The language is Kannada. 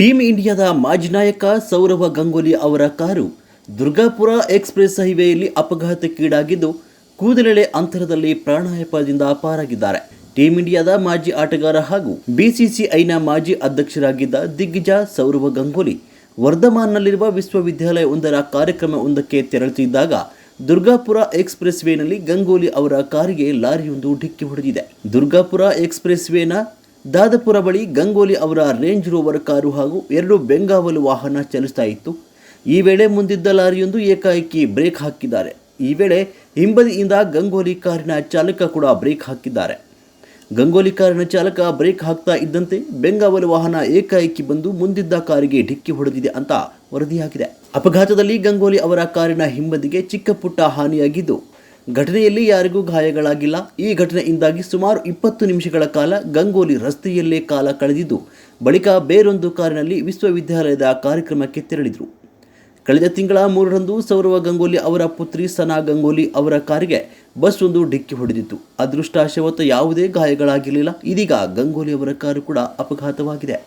ಟೀಮ್ ಇಂಡಿಯಾದ ಮಾಜಿ ನಾಯಕ ಸೌರವ ಗಂಗೂಲಿ ಅವರ ಕಾರು ದುರ್ಗಾಪುರ ಎಕ್ಸ್ಪ್ರೆಸ್ ಹೈವೇಯಲ್ಲಿ ಅಪಘಾತಕ್ಕೀಡಾಗಿದ್ದು ಕೂದಲೆಳೆ ಅಂತರದಲ್ಲಿ ಪ್ರಾಣಾಯಾಪದಿಂದ ಪಾರಾಗಿದ್ದಾರೆ. ಟೀಮ್ ಇಂಡಿಯಾದ ಮಾಜಿ ಆಟಗಾರ ಹಾಗೂ ಬಿಸಿಸಿಐನ ಮಾಜಿ ಅಧ್ಯಕ್ಷರಾಗಿದ್ದ ದಿಗ್ಗಜ ಸೌರವ ಗಂಗೂಲಿ ವರ್ಧಮಾನ್ನಲ್ಲಿರುವ ವಿಶ್ವವಿದ್ಯಾಲಯವೊಂದರ ಕಾರ್ಯಕ್ರಮವೊಂದಕ್ಕೆ ತೆರಳುತ್ತಿದ್ದಾಗ ದುರ್ಗಾಪುರ ಎಕ್ಸ್ಪ್ರೆಸ್ ವೇನಲ್ಲಿ ಗಂಗೋಲಿ ಅವರ ಕಾರಿಗೆ ಲಾರಿಯೊಂದು ಡಿಕ್ಕಿ ಹೊಡೆದಿದೆ. ದುರ್ಗಾಪುರ ಎಕ್ಸ್ಪ್ರೆಸ್ ವೇನ ದಾದಪುರ ಬಳಿ ಗಂಗೋಲಿ ಅವರ ರೇಂಜ್ ರೋವರ್ ಕಾರು ಹಾಗೂ ಎರಡು ಬೆಂಗಾವಲು ವಾಹನ ಚಲಿಸ್ತಾ ಇತ್ತು. ಈ ವೇಳೆ ಮುಂದಿದ್ದ ಲಾರಿಯೊಂದು ಏಕಾಏಕಿ ಬ್ರೇಕ್ ಹಾಕಿದ್ದಾರೆ. ಈ ವೇಳೆ ಹಿಂಬದಿಯಿಂದ ಗಂಗೋಲಿ ಕಾರಿನ ಚಾಲಕ ಕೂಡ ಬ್ರೇಕ್ ಹಾಕಿದ್ದಾರೆ. ಗಂಗೋಲಿ ಕಾರಿನ ಚಾಲಕ ಬ್ರೇಕ್ ಹಾಕ್ತಾ ಇದ್ದಂತೆ ಬೆಂಗಾವಲು ವಾಹನ ಏಕಾಏಕಿ ಬಂದು ಮುಂದಿದ್ದ ಕಾರಿಗೆ ಡಿಕ್ಕಿ ಹೊಡೆದಿದೆ ಅಂತ ವರದಿಯಾಗಿದೆ. ಅಪಘಾತದಲ್ಲಿ ಗಂಗೋಲಿ ಅವರ ಕಾರಿನ ಹಿಂಬದಿಗೆ ಚಿಕ್ಕ ಪುಟ್ಟ ಹಾನಿಯಾಗಿದ್ದು ಘಟನೆಯಲ್ಲಿ ಯಾರಿಗೂ ಗಾಯಗಳಾಗಿಲ್ಲ. ಈ ಘಟನೆಯಿಂದಾಗಿ ಸುಮಾರು ಇಪ್ಪತ್ತು ನಿಮಿಷಗಳ ಕಾಲ ಗಂಗೋಲಿ ರಸ್ತೆಯಲ್ಲೇ ಕಾಲ ಕಳೆದಿದ್ದು, ಬಳಿಕ ಬೇರೊಂದು ಕಾರಿನಲ್ಲಿ ವಿಶ್ವವಿದ್ಯಾಲಯದ ಕಾರ್ಯಕ್ರಮಕ್ಕೆ ತೆರಳಿದರು. ಕಳೆದ ತಿಂಗಳ ಮೂರರಂದು ಸೌರವ ಗಂಗೋಲಿ ಅವರ ಪುತ್ರಿ ಸನಾ ಗಂಗೋಲಿ ಅವರ ಕಾರಿಗೆ ಬಸ್ ಒಂದು ಡಿಕ್ಕಿ ಹೊಡೆದಿತ್ತು. ಅದೃಷ್ಟವಶಾತ್ ಯಾವುದೇ ಗಾಯಗಳಾಗಿರಲಿಲ್ಲ. ಇದೀಗ ಗಂಗೋಲಿ ಅವರ ಕಾರು ಕೂಡ ಅಪಘಾತವಾಗಿದೆ.